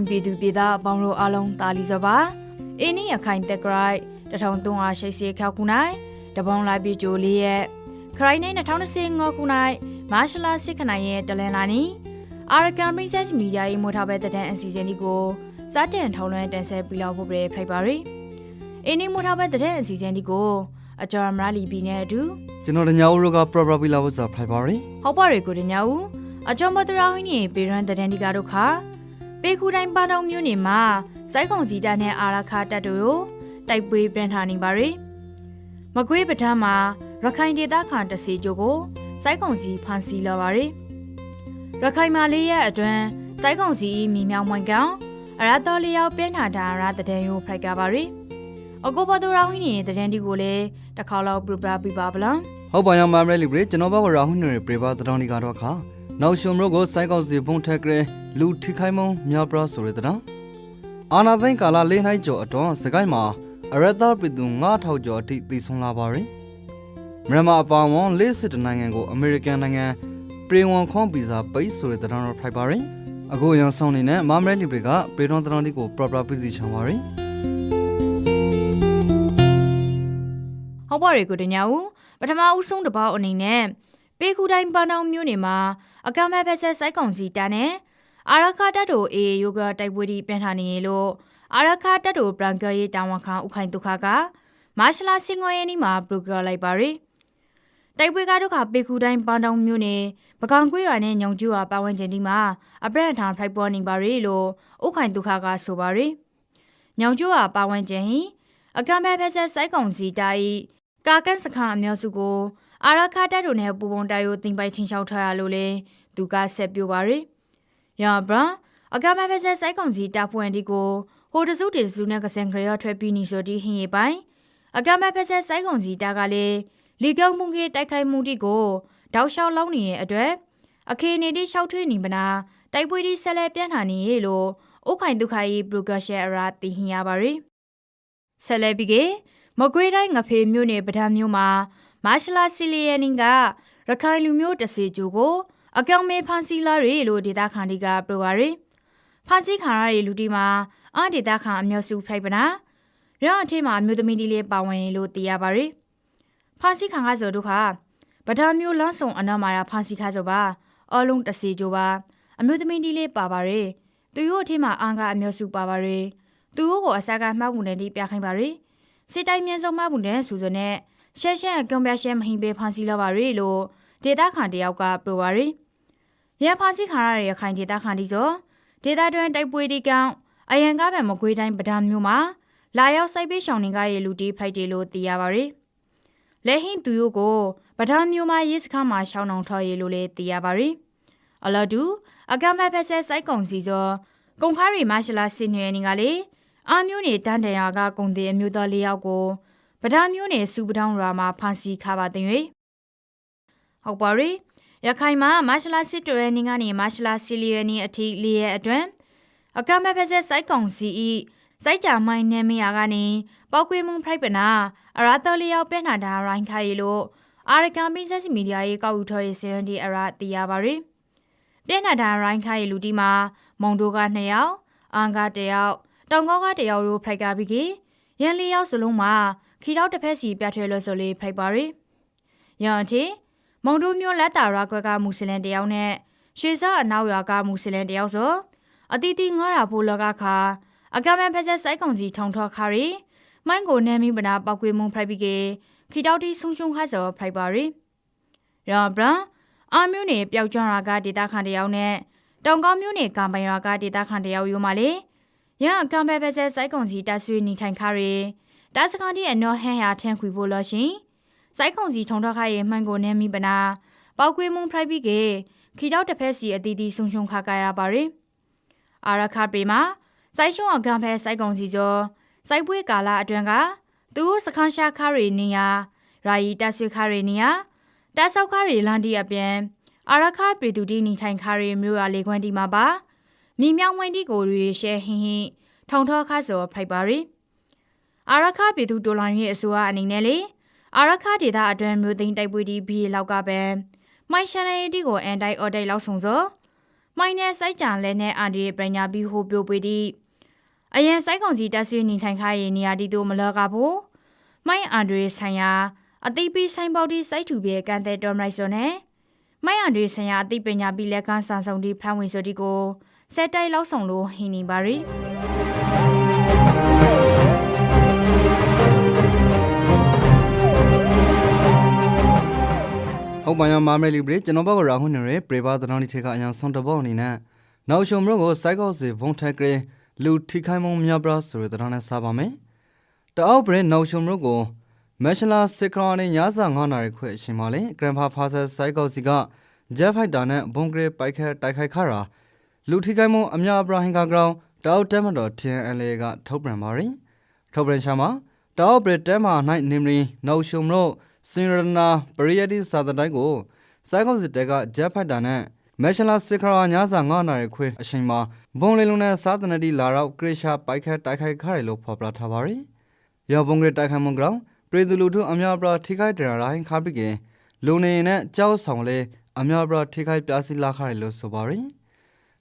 ခိုင်ပြည်သူပြည်သားအပေါင်းတို့အားလုံးတာလီစောပါအင်းနီရခိုင်တက်ဂရိုက်1380ခောက်ခုနိုင်တပေါင်းလာပြီဂျိုလေးရဲ့ခရိုင်နိုင်2025ခုနိုင်မာရှလာစစ်ခနိုင်ရဲ့တလန်လာနီအာရကန်ပရိဆက်မီဒီယာရေးမို့ထားပဲတဲ့အစီအစဉ်ဒီကိုစတင်ထောင်းလွှမ်းတင်ဆက်ပြီးလောက်ဖို့ပြဖိုက်ပါရီအင်းနီမို့ထားပဲတဲ့အစီအစဉ်ဒီကိုအကျော်မရလီဘီနဲ့အတူကျွန်တော်တညာဦးတို့က property လာဖို့စာဖိုက်ပါရီဟောက်ပါရီကိုတညာဦးအကျော်မတရာဟင်းနေပေရန်တဲ့ဒီကာတို့ခါ ပေခုတိုင်းပါတောင်မြို့နယ်မှာစိုက်ကုံစီတပ်နဲ့အာရခတပ်တို့ကိုတိုက်ပွဲပြန်ထားနေပါရယ်မကွေးပထမမှာရခိုင်ဒေသခံတစီကျိုးကိုစိုက်ကုံစီဖမ်းဆီးလာပါရယ်ရခိုင်မာလေးရဲ့အတွင်းစိုက်ကုံစီမိမြောင်မွန်ကောင်အရတော်လျောက်ပြန်ထားတာရတဲ့တဲ့ရိုဖိုက်ကပါရယ်အကိုဘတော်ရောင်းရင်းတဲ့တဲ့ဒီကိုလည်းတစ်ခါလောက်ပြပပြပါဗလားဟုတ်ပါရမမရလီဘရီကျွန်တော်ဘဝရာဟုနေပြေပါတတော်ဒီကတော့ခါ နောက်ရှုံမတို့ကိုစိုက်ကောက်စီဖုန်ထက်ကလေးလူထိခိုင်းမုံမြောက်ပရဆိုရတဲ့တောင်အာနာသိန်းကာလလေးနှိုက်ကျော်အတွန်းစကိုင်းမှာအရသာပြည်သူ9000ကျော်အထိတည်ဆုံလာပါရီမြန်မာအပောင်ဝန်လေးစစ်တနိုင်ငံကိုအမေရိကန်နိုင်ငံပရီဝန်ခွန်ဗီဇာပိတ်ဆိုတဲ့တောင်တော့ဖိုက်ပါရီအခုရန်ဆောင်နေတဲ့မမရလီဘရီကပေတော်တောင်ဒီကို proper position ပါရီဟုတ်ပါရေကိုတညာဦးပထမဦးဆုံးတစ်ပေါက်အနေနဲ့ပေခုတိုင်းပန်းတောင်မြို့နယ်မှာ အကမဖက်ဆက်စိုက်ကောင်စီတာနဲ့အာရခတက်တို့အေယိုဂတိုက်ပွဲတီပြန်ထားနေရလို့အာရခတက်တို့ပရန်ကရေးတာဝန်ခံဥခိုင်ဒုက္ခကမာရှလာစင်ငွေရင်းနီမှာပရိုဂရလိုက်ပါရီတိုက်ပွဲကတော့ခပေခုတိုင်းပန်းတောင်မြို့နယ်ပကောင်ကွေးရွာနဲ့ညောင်ကျူရွာပတ်ဝန်းကျင်ဒီမှာအပရက်ထောင်ဖိုက်ပေါ်နေပါရီလို့ဥခိုင်ဒုက္ခကဆိုပါရီညောင်ကျူရွာပတ်ဝန်းကျင်ဟိအကမဖက်ဆက်စိုက်ကောင်စီတာဤကာကန်စခန်းအမျိုးစုကို အာရခတက်တို့နဲ့ပူပုံတိုက်ရိုတင်ပိုက်ထင်းလျှောက်ထားရလို့လေသူကဆက်ပြပါရယ်။ရာဘရအကမဖက်ဆက်စိုက်ကောင်စီတာဖွင့်ဒီကိုဟိုတစုတေတစုနဲ့ကစင်ခရရထွက်ပြီးနေဆိုဒီဟင်းရပိုင်အကမဖက်ဆက်စိုက်ကောင်စီတာကလည်းလီကောင်မှုကြီးတိုက်ခိုက်မှုဒီကိုတောက်လျှောက်လောင်းနေတဲ့အတွက်အခေနေတိလျှောက်ထွေးနေမနာတိုက်ပွဲဒီဆက်လက်ပြန်ထာနေရလို့ဥခိုင်ဒုက္ခကြီးဘရူဂရှယ်အရာတည်ဟင်ရပါရယ်။ဆက်လက်ပြီးကမကွေးတိုင်းငဖေမြို့နယ်ပဒံမြို့မှာ မာရှလာစီလီယန်နင်းကရခိုင်လူမျိုးတစေကျိုကိုအကောင်မဲဖန်စီလာရီလို့ဒေတာခန်ဒီကပြောပါရယ်ဖန်စီခါရရီလူတီမှာအဒေတာခန်အမျိုးစုဖိုက်ပနာရအထင်းမှာအမျိုးသမီးလေးလေးပါဝင်လို့သိရပါရယ်ဖန်စီခန်ကဆိုတို့ခါပဒံမြို့လမ်းဆောင်အနောက်မှာဖန်စီခါဆိုပါအော်လုံးတစေကျိုပါအမျိုးသမီးလေးပါပါရယ်သူတို့အထင်းမှာအန်ကအမျိုးစုပါပါရယ်သူတို့ကိုအစကမှောက်ဝင်နေပြခိုင်းပါရယ်စစ်တိုင်းမြင့်ဆုံးမှဘူးတဲ့ဆိုစနဲ့ ရှက်ရှက်ကွန်ပြရှက်မဟိပဲဖန်စီလာပါရီလို့ဒေတာခန်တယောက်ကပြောပါရီရန်ဖန်စီခါရရခိုင်ဒေတာခန်ဒီဆိုဒေတာတွင်တိုက်ပွဲဒီကောင်အယံကားပဲမကွေးတိုင်းပဒံမျိုးမှာလာရောက်စိုက်ပေးရှောင်းနေကရဲ့လူတီဖိုက်တယ်လို့သိရပါရီလဲဟင်းသူတို့ကိုပဒံမျိုးမှာရေးစခန်းမှာရှောင်းအောင်ထော်ရလို့လည်းသိရပါရီအလော်တူအကမ်ဘက်ဖက်ဆက်စိုက်ကုံစီဆိုကုံခါရီမရှလာစင်ရွယ်နေကလေအာမျိုးနေတန်းတရာကကုံတဲ့အမျိုးသားလေးယောက်ကို ပဒမျိုးနယ်စူပတောင်းရွာမှာဖမ်းဆီးခါပါတဲ့၍ဟုတ်ပါရီရခိုင်မှာမရှလာစစ်တွေနေကနေမရှလာစီလီယနီအထိလေးရဲ့အတွင်းအကမဖက်ဆက်စိုက်ကောင်စီဤစိုက်ကြမိုင်းနေမရကနေပောက်ကွေးမှုဖိုက်ပနာအရာတော်လျောက်ပြန်လာတာရိုင်းခိုင်လို့အာရကန်မီဆက်မီဒီယာရေးကောက်ယူထော်ရေးစရင်ဒီအရာတီးရပါရီပြန်လာတာရိုင်းခိုင်လူတီမှာမုံတို့က2ယောက်အန်က1ယောက်တောင်ကောက1ယောက်တို့ဖိုက်ကပြီးကရန်လေးယောက်စလုံးမှာ ခီတော့တစ်ဖက်စီပြတ်ထွဲလို့ဆိုလေးဖိုက်ပါရီ။ရန်ချီမုံတို့မျိုးလက်တာရွာခွဲကမူဆလင်တယောက်နဲ့ရွှေစောအနောက်ရွာကမူဆလင်တယောက်ဆိုအတီတီငားတာဖိုးလောကခါအကမန်ဖက်ဆက်စိုက်ကောင်စီထုံထော်ခါရီမိုင်းကိုနဲမီပနာပောက်ကွေးမှုဖိုက်ပြီးကေခီတော့တီဆုံရှုံခါစောဖိုက်ပါရီ။ရာဘရအာမျိုးနေပျောက်ကျွမ်းရာကဒေတာခန်တယောက်နဲ့တောင်ကောင်းမျိုးနေကံပိုင်ရွာကဒေတာခန်တယောက်ယူမှလေရန်အကမန်ဖက်ဆက်စိုက်ကောင်စီတဆွေနေထိုင်ခါရီ တာစကန်ဒီအနော်ဟဲဟာထန်ခွေဖို့လို့ရှင်စိုက်ခုံစီထုံတော့ခရဲ့မှန်ကိုနေမိပနာပောက်ကွေးမုံဖရိုက်ပြီးကေခီတော့တစ်ဖက်စီအတီးတီဆုံရှုံခါကြရပါရယ်အာရခပရီမှာစိုက်ရှုံအကံဖဲစိုက်ကုံစီကျော်စိုက်ပွဲကာလာအတွင်းကသူစခန်းရှာခါရီနေယာရာယီတက်ဆွေခါရီနေယာတက်ဆောက်ခါရီလန်ဒီအပြန်အာရခပရီတူတီနေထိုင်ခါရီမျိုးရလေခွန်းဒီမှာပါမြေမြောင်ဝင်းဒီကိုရီရှဲဟင်းဟင်းထုံထောခါစောဖိုက်ပါရီ အာရခပြည်သူတိုလိုင်းရဲ့အစိုးရအနေနဲ့လေအာရခဒေသအတွင်းမျိုးသိန်းတိုက်ပွဲဒီဘီလောက်ကပဲမိုင်ရှန်လေတီကိုအန်တိုင်းအော်ဒိုက်လောက်ဆုံစောမိုင်းနဲ့စိုက်ကြံလဲနဲ့အန်ဒီပညာပြီးဟိုပြိုပွေဒီအရင်စိုက်ကောင်စီတက်ဆွေးနေထိုင်ခိုင်းရင်နေရာဒီတို့မလောကဘူးမိုင်းအန်ဒီဆိုင်ရာအသိပြီးဆိုင်ပေါဒီစိုက်ထူပြေကန်တဲ့တော်မလိုက်စောနဲ့မိုင်းအန်ဒီဆိုင်ရာအသိပညာပြီးလက်ကန်ဆန်ဆောင်ဒီဖန်ဝင်စောဒီကိုစက်တိုက်လောက်ဆောင်လို့ဟင်းနေပါရီ ဟုတ်ပါရောမာမဲလီဘရကျွန်တော်ဘကရာဟွန်းနေရပရိပါသတော်နီချေကအရင်ဆွန်တဘောအနေနဲ့နောက်ရှုံမလို့ကိုစိုက်ကောက်စီဘုံထက်ကရလူထိခိုင်းမုံမြပရာဆိုတဲ့တော်နဲ့စားပါမယ်တအောက်ဘရနောက်ရှုံမလို့ကိုမက်ရှလာစစ်ခရောနဲ့ညစာ9နာရီခွဲအချိန်မှာလေဂရန်ဖာဖာဆာစိုက်ကောက်စီကဂျက်ဖိုက်တာနဲ့ဘုံကရပိုက်ခဲတိုက်ခိုက်ခါရာလူထိခိုင်းမုံအမြပရာဟင်ကာဂရောင်းတအောက်တက်မတော် TNL ကထုတ်ပြန်ပါရီထုတ်ပြန်ရှာမှာတအောက်ဘရတဲမှာနိုင်နေမရီနောက်ရှုံမလို့ စင်ရနာပရိယတိစာတတိုင်းကိုစိုက်ကောက်စစ်တဲကဂျက်ဖိုက်တာနဲ့မက်ရှလာစစ်ခရာညစာ9နာရီခွဲအချိန်မှာဘုံလေလုံးနဲ့စာတနတီလာတော့ကရရှာပိုက်ခဲတိုက်ခိုက်ခါရလို့ဖော်ပြထားပါရီရောဘုံကရတိုက်ခိုက်မှုကြောင့်ပြည်သူလူထုအများပြားထိခိုက်ဒဏ်ရာရဟင်ခါပိကေလူနေနဲ့ကြောက်ဆောင်လေအများပြားထိခိုက်ပြားစီလာခါရလို့ဆိုပါရီ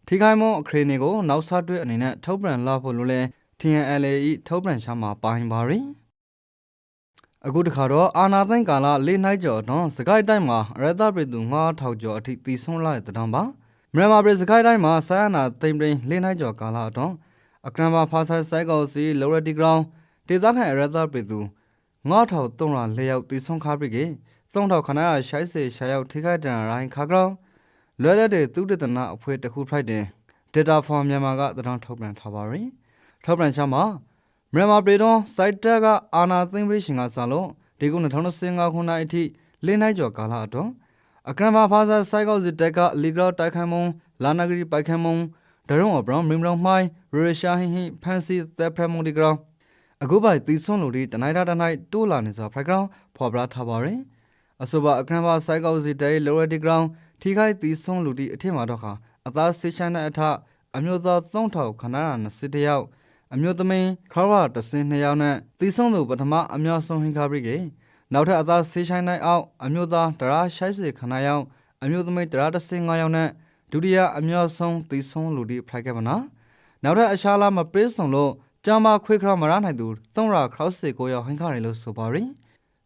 ထိခိုက်မှုအခရေနေကိုနောက်ဆက်တွဲအနေနဲ့ထုတ်ပြန်လာဖို့လို့လဲ TNLA ထုတ်ပြန်ရှာမှာပိုင်းပါရီ အခုတခါတော့အာနာသိန်းကာလလေးနိုင်ကျော်အတွန်းစကိုင်းတိုင်းမှာအရသပြည်သူ9000ကျော်အထိတည်ဆုံးလာတဲ့တောင်ပါမြန်မာပြည်စကိုင်းတိုင်းမှာဆိုင်းအနာသိန်းပိန်လေးနိုင်ကျော်ကာလအတွန်းအကရန်ဘာဖာဆိုင်ဆိုင်ကောစီလော်ရတီဂရောင်းဒေသခံအရသပြည်သူ9300လျောက်တည်ဆုံးခါပြီကေ3000ခဏရရှိုက်စေရှာရောက်ထိခိုက်တန်ရိုင်းခါဂရောင်းလွယ်တဲ့တဲ့သူတတနာအဖွဲ့တစ်ခုဖိုက်တယ် data form မြန်မာကတထောင်ထုတ်ပြန်ထားပါရီထုတ်ပြန်ချမှာ မြန်မာပြည်တော်စိုက်တက်ကအာနာသိမ့်ပြီးရှင်ကစားလို့ဒီကု2025ခုနှစ်အထိလေးနိုင်ကျော်ကာလအတွန်းအကရန်ဘာဖာစာစိုက်ကောက်စစ်တက်ကလီဂရောတိုက်ခိုင်မုံလာနာဂရီပိုက်ခိုင်မုံဒရုံအဘရောင်းမင်းမရောင်းမိုင်းရရရှာဟင်းဟင်းဖန်စီသက်ဖရမုံဒီဂရောင်းအခုပိုက်သီဆုံးလို့ဒီတနိုင်တာတနိုင်တိုးလာနေစားဖိုက်ဂရောင်းဖော်ပြထားပါရင်အဆိုပါအခရန်ဘာစိုက်ကောက်စစ်တဲလော်ရဒီဂရောင်းထိခိုက်သီဆုံးလူဒီအထက်မှာတော့ခါအသားဆေးချမ်းတဲ့အထအမျိုးသား3000ခဏရ20တယောက် အမျိုးသမီးခရဝတစင်း2ယောက်နဲ့သီဆုံးသူပထမအမျိုးဆုံးဟင်္ကာပရိကေနောက်ထပ်အသားဆေးဆိုင်နိုင်အောင်အမျိုးသားတရာရှိုက်စီခဏယောက်အမျိုးသမီးတရာတစင်း9ယောက်နဲ့ဒုတိယအမျိုးဆုံးသီဆုံးလူဒီဖိုက်ခဲ့ပါနာနောက်ထပ်အရှာလာမပေးဆောင်လို့ကြာမခွေခရမရနိုင်သူ3ရာခရော့စီကိုယောက်ဟင်္ကာရလို့ဆိုပါရီ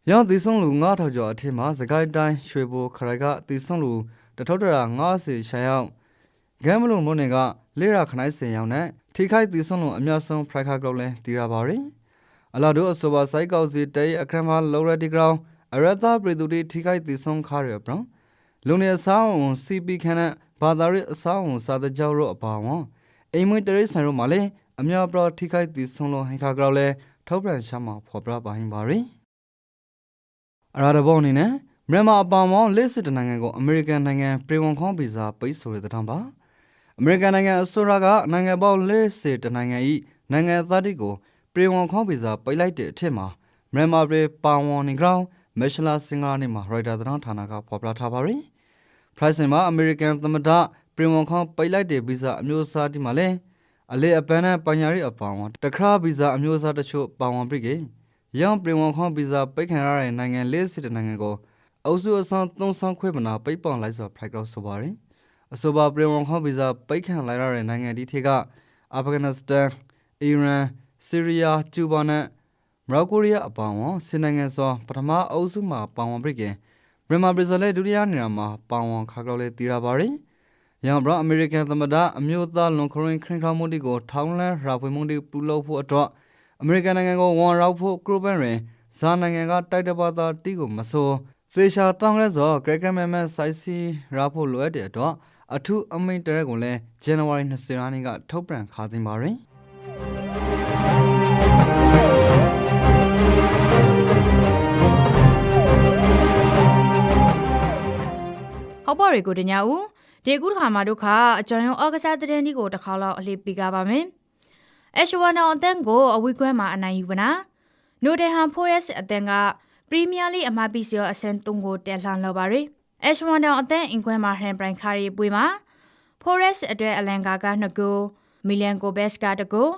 ရောင်းသီဆုံးလူ9000ကျော်အထက်မှာစကိုင်းတိုင်းရွှေဘိုခရိုင်ကသီဆုံးလူတထောက်တရာ90ရှာယောက်ဂမ်ဘလုံမွန်နေကလေရာခနိုင်းစင်ယောက်နဲ့ ထိခိုက်သီဆုံးလုံးအများဆုံးဖရိုက်ခါကလောက်လဲတည်ရပါရီအလာဒိုအဆိုပါစိုက်ကောက်စီတဲအခရမလော်ရတီဂရောင်းအရသာပရိသူတီထိခိုက်သီဆုံးခါရပရောလုံနေဆောင်းအောင်စီပီခနဲ့ဘာသာရေးအဆောင်းအောင်စာတကြောက်ရောအပါဝံအိမ်မွေးတရိတ်ဆန်ရောမလေးအများပရထိခိုက်သီဆုံးလုံးဟင်ခါကလောက်လဲထောက်ပြန်ရှာမှာဖော်ပြပါဟင်ပါရီအရာတဘောအနေနဲ့မြန်မာအပောင်မောင်းလက်စစ်တနိုင်ငံကိုအမေရိကန်နိုင်ငံပြည်ဝန်ခေါင်းဗီဇာပိတ်ဆိုတဲ့တံပါ အမေရိကန်နိုင်ငံအစိုးရကနိုင်ငံပေါင်း40တနိုင်ငံ၏နိုင်ငံသားတွေကိုပြည်ဝန်ခေါင်းဗီဇာပိတ်လိုက်တဲ့အထက်မှာမြန်မာပြည်ပါဝန်နေကောင်မက်ရှလာစင်ဂါနေမှာရိုက်တာသတင်းဌာနကဖော်ပြထားပါရီ။ price မှာအမေရိကန်သမ္မတပြည်ဝန်ခေါင်းပိတ်လိုက်တဲ့ဗီဇာအမျိုးအစားဒီမှာလဲအလေအပန်းနဲ့ပညာရေးအပောင်တခါဗီဇာအမျိုးအစားတချို့ပါဝင်ပြီကေ။ရောင်ပြည်ဝန်ခေါင်းဗီဇာပိတ်ခံရတဲ့နိုင်ငံ40တနိုင်ငံကိုအုပ်စုအဆောင်သုံးဆောင်ခွေမနာပိတ်ပောင်လိုက်ဆို price ကောဆိုပါရီ။ အဆိုပါပြည်ဝန်ခေါင်းဗီဇာပိတ်ခံလိုက်ရတဲ့နိုင်ငံဒီထေကအာဖဂန်နစ္စတန်အီရန်ဆီးရီးယားကျူဘာနဲ့မရော့ကိုရီးယားအပါအဝင်စစ်နိုင်ငံစွာပထမအုပ်စုမှာပါဝင်ပြီးကမြန်မာပြည်ဇလဲဒုတိယနေရာမှာပါဝင်ခါကောက်လေးတည်ရပါရီ။ရန်ဘရအမေရိကန်သမ္မတအမျိုးသားလွန်ခရင်ခရင်ခါမှုတီကိုထောင်းလန်းရာဖွေမှုတီပူလို့ဖို့အတွက်အမေရိကန်နိုင်ငံကိုဝန်ရောက်ဖို့ကရိုဘန်ရင်ဇာနိုင်ငံကတိုက်တပါတာတီကိုမဆိုးသေချာတောင်းလဲစောဂရက်ကမမစိုက်စီရာဖို့လိုအပ်တဲ့အတွက် အထူးအမိန့်တရက်ကိုလည်းဇန်နဝါရီ20ရက်နေ့ကထုတ်ပြန်ခါသိမ်းပါရယ်ဟုတ်ပါရီကိုတညာဦးဒီကုတခါမှာဒုက္ခအကျော်ရုံဩဂစားတဲ့ဒီကိုတစ်ခါလောက်အလေးပေးကြပါမယ်အရှဝနာအတန်ကိုအဝိကွဲမှာအနိုင်ယူပါနာနိုဒေဟန်ဖိုးရက်အတန်ကပရီးမီးယားလိအမပီစီယောအဆန်3ကိုတက်လှန်လောက်ပါရီ အရှဝနာအတန်အင်ကွဲမှာဟန်ပရိုင်ခါရီပွေမှာဖိုးရက်အတွက်အလန်ကာက2ကိုမီလီယံကိုဘက်စ်ကတကို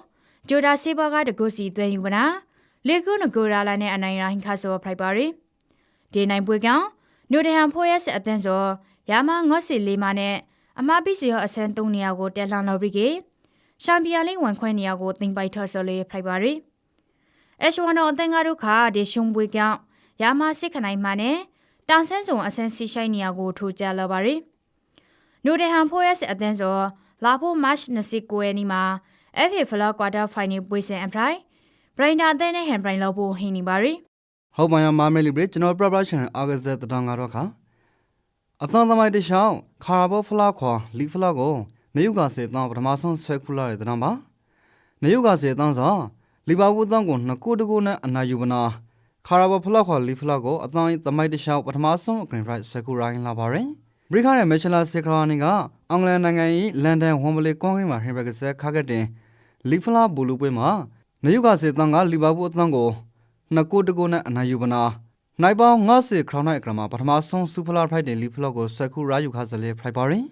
ဂျိုဒါစီဘောကတကိုစီသွဲယူပါနာလေကုနကိုရာလာနဲ့အနိုင်ရိုင်းခါဆိုဖလိုက်ပါရီဒီနိုင်ပွေကောင်နိုဒေဟန်ဖိုးရက်အတန်ဆိုရာမငေါ့စီလေးမနဲ့အမပိစီရောအဆန်3နေရာကိုတက်လှန်လို့ပြီးကေရှမ်ပီယံလိဝန်ခွဲနေရာကိုတင်ပိုက်ထော့ဆိုလေးဖိုက်ပါရီအရှဝနအသင်္ကာတို့ခါဒီရှုံပွေကြောင့်ရာမစစ်ခနိုင်မှနဲ့ တောင်ဆန်းစုံအဆန်စီရှိုင်းနေရာကိုထိုးကြလာပါရီနူဒဟန်ဖိုးရဲ့အသင်းစောလာဖို့မတ်29ရက်နေ့မှာ FA Flower Quarter Final ပွဲစဉ်အပရိုင်ဘရိုင်နာအသင်းနဲ့ဟန်ဘရိုင်လောက်ဖို့ဟင်းနေပါရီဟုတ်ပါရမာမဲလီဘရကျွန်တော်ပရပရရှင်အာဂဇက်တတော်ငါတော့ခါအသံသမိုင်းတရှောင်းခါရာဘောဖလာခွာလီဖလာကိုနယုကစေတန်းပထမဆုံးဆွဲခုလာတဲ့တတော်ပါနယုကစေတန်းစောလီဗာပူးတန်းကိုနှစ်ကိုတကိုနဲ့အနာယူပနာ ခါရာဘောဖလာခွာလီဖလာကိုအသံသမိုင်းတရှောင်းပထမဆုံးဂရန်ဖရိုက်ဆွဲခုရိုင်းလာပါရင်ဘရိခါရဲ့မက်ချလာစေခရာနီကအင်္ဂလန်နိုင်ငံ၏လန်ဒန်ဝမ်ဘလီကွန်ဂရီမှာဟင်ဘက်ကဆက်ခါကတဲ့လီဖလာဘူလူပွဲမှာနယုကစေတန်းကလီဗာပူးအသံကိုနှစ်ကိုတကိုနဲ့အနာယူပနာနိုင်ပေါင်း90ခရောင်းနိုင်ကရမှာပထမဆုံးစူပလာဖရိုက်တယ်လီဖလော့ကိုဆွဲခုရာယူခါစလေဖရိုက်ပါရင်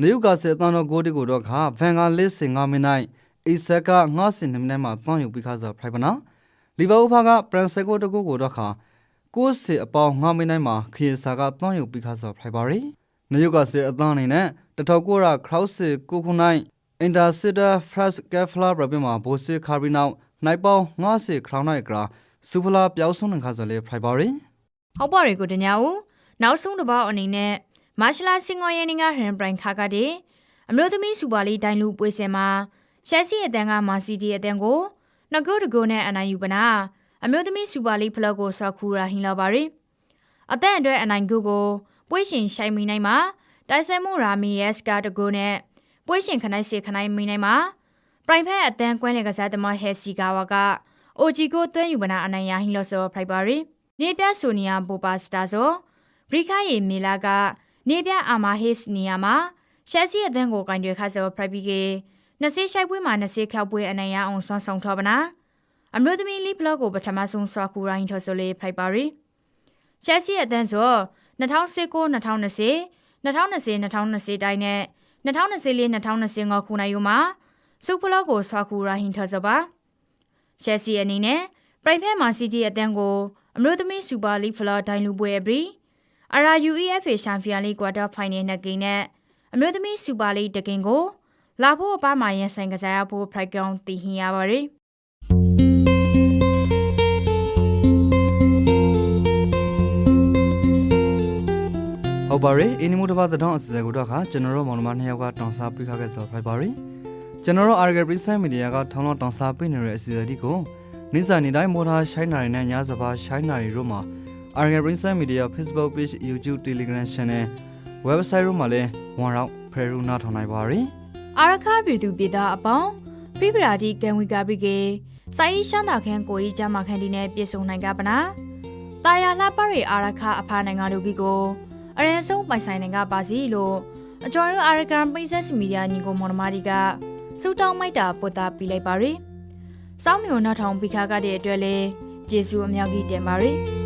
နေယူကစေတန်တော့ကိုတီကိုတော့ခါဗန်ကလေးစင်ငါမင်းနိုင်အိဆက်က90မိနစ်မှာတွန်းယူပြီးခါစဖရိုက်ပါနာ လီဗာပူးဖာကပရန်စကိုတကိုကိုတော့ခါကိုစစ်အပေါင်း9မိနစ်မှာခီဆာကတွန်းယူပြီးခါစဖရိုက်ပါရင်နေယူကစေအသန်းအနေနဲ့တထောက်ကိုရခရောက်စစ်ကိုခုနိုင်အင်တာစစ်တာဖရတ်ကက်ဖလာပြပြမှာဘိုစစ်ခါရီနောက်နိုင်ပေါင်း90ခရောင်းနိုင်ကရာစူဖလာပြောင်းဆုံးတဲ့ခါစလေဖရိုက်ပါရင်ဟုတ်ပါရီကိုတညာဦးနောက်ဆုံးတစ်ပေါက်အနေနဲ့မာရှလာစင်ငေါ်ရဲ့နေကဟန်ဘရိုင်ခါကတဲ့အမျိုးသမီးစူပါလီဒိုင်လူပွဲစဉ်မှာရှက်စီအတန်ကမာစီတီအတန်ကို နဂုတ်တကုနဲ့အနိုင်ယူပနာအမျိုးသမီးစူပါလီဖလော့ကိုဆွာခူရာဟင်လာပါရီအတန်အတွက်အနိုင်ကုကိုပွဲရှင်ရှိုင်မီနိုင်မှာတိုင်ဆန်မှုရာမီယက်စကတကုနဲ့ပွဲရှင်ခနိုင်စီခနိုင်မီနိုင်မှာပရိုင်ဖက်အတန်ကွင်းလေကစားသမားဟက်စီကာဝါကအိုဂျီကိုသွဲယူပနာအနိုင်ရဟင်လို့ဆိုဖရိုက်ပါရီနေပြဆိုနီယာဘိုပါစတာဆိုဘရိခါရီမီလာကနေပြအာမာဟစ်နီယာမှာရှက်စီအသင်းကိုကင်တွေခါဆိုဖရိုက်ပီကေ နစီရှိုက်ပွဲမှာနစီခောက်ပွဲအနိုင်ရအောင်ဆွမ်းဆောင်ထောပနာအမျိုးသမီးလီဘလော့ကိုပထမဆုံးဆွာကူရိုင်းထော်ဆိုလေးဖရိုက်ပါရီရှက်စီအသင်းဆို2019 2020 2020 2020တိုင်းနဲ့2024 2025ခုနှစ်ယူမှာစုဖလော့ကိုဆွာကူရိုင်းထော်ဆိုပါရှက်စီအနေနဲ့ပရိုင်ဖက်မာစီတီအသင်းကိုအမျိုးသမီးစူပါလိဖလာဒိုင်လူပွဲအပြီး RUEFA ချန်ပီယံလိကွာတာဖိုင်နယ်နှစ်ကိန်းနဲ့အမျိုးသမီးစူပါလိတကင်ကို လာဖို့အပမှာရန်ဆိုင်ကစားရဖို့ဖရိုက်ကောင်တည်ဟင်ရပါရယ်ဟုတ်ပါရဲ့အင်းနီမိုတဘာသတောင်းအစီအစဉ်ကိုတော့ခါကျွန်တော်တို့မောင်နှမနှစ်ယောက်ကတောင်းစားပေးခခဲ့ဆိုဖိုက်ပါရဲ့ကျွန်တော်တို့ Argal Prison Media ကထောင်းတော့တောင်းစားပေးနေတဲ့အစီအစဉ်ဒီကိုနေ့စဉ်နေ့တိုင်းမော်ထားရှိုင်းနာရီနဲ့ညစပါရှိုင်းနာရီတို့မှာ Argal Prison Media Facebook Page YouTube Telegram Channel Website တို့မှာလည်းဝန်ရောက်ဖရူနာထောင်းနိုင်ပါရဲ့ အာရခပြည်သူပြည်သားအပေါင်းပြိပရာဒီကန်ဝီကာပရိကေစိုင်းရှမ်းတာခန်းကိုကြီးကြမ်းမခန်းဒီနဲ့ပြေဆုံနိုင်ကြပါနာတာယာလှပရိအာရခအဖာနိုင်ငံတို့ကြီးကိုအရင်ဆုံးပိုင်ဆိုင်နိုင်ကပါစီလို့အကျော်ရအာရကန်ပိဆက်မီဒီယာညီကိုမော်နမာဒီကစူတောင်းမိုက်တာပို့တာပြလိုက်ပါရယ်စောင်းမျိုးနောက်ထောင်ပိခါကတဲ့အတွက်လဲကျေးဇူးအများကြီးတင်ပါရယ်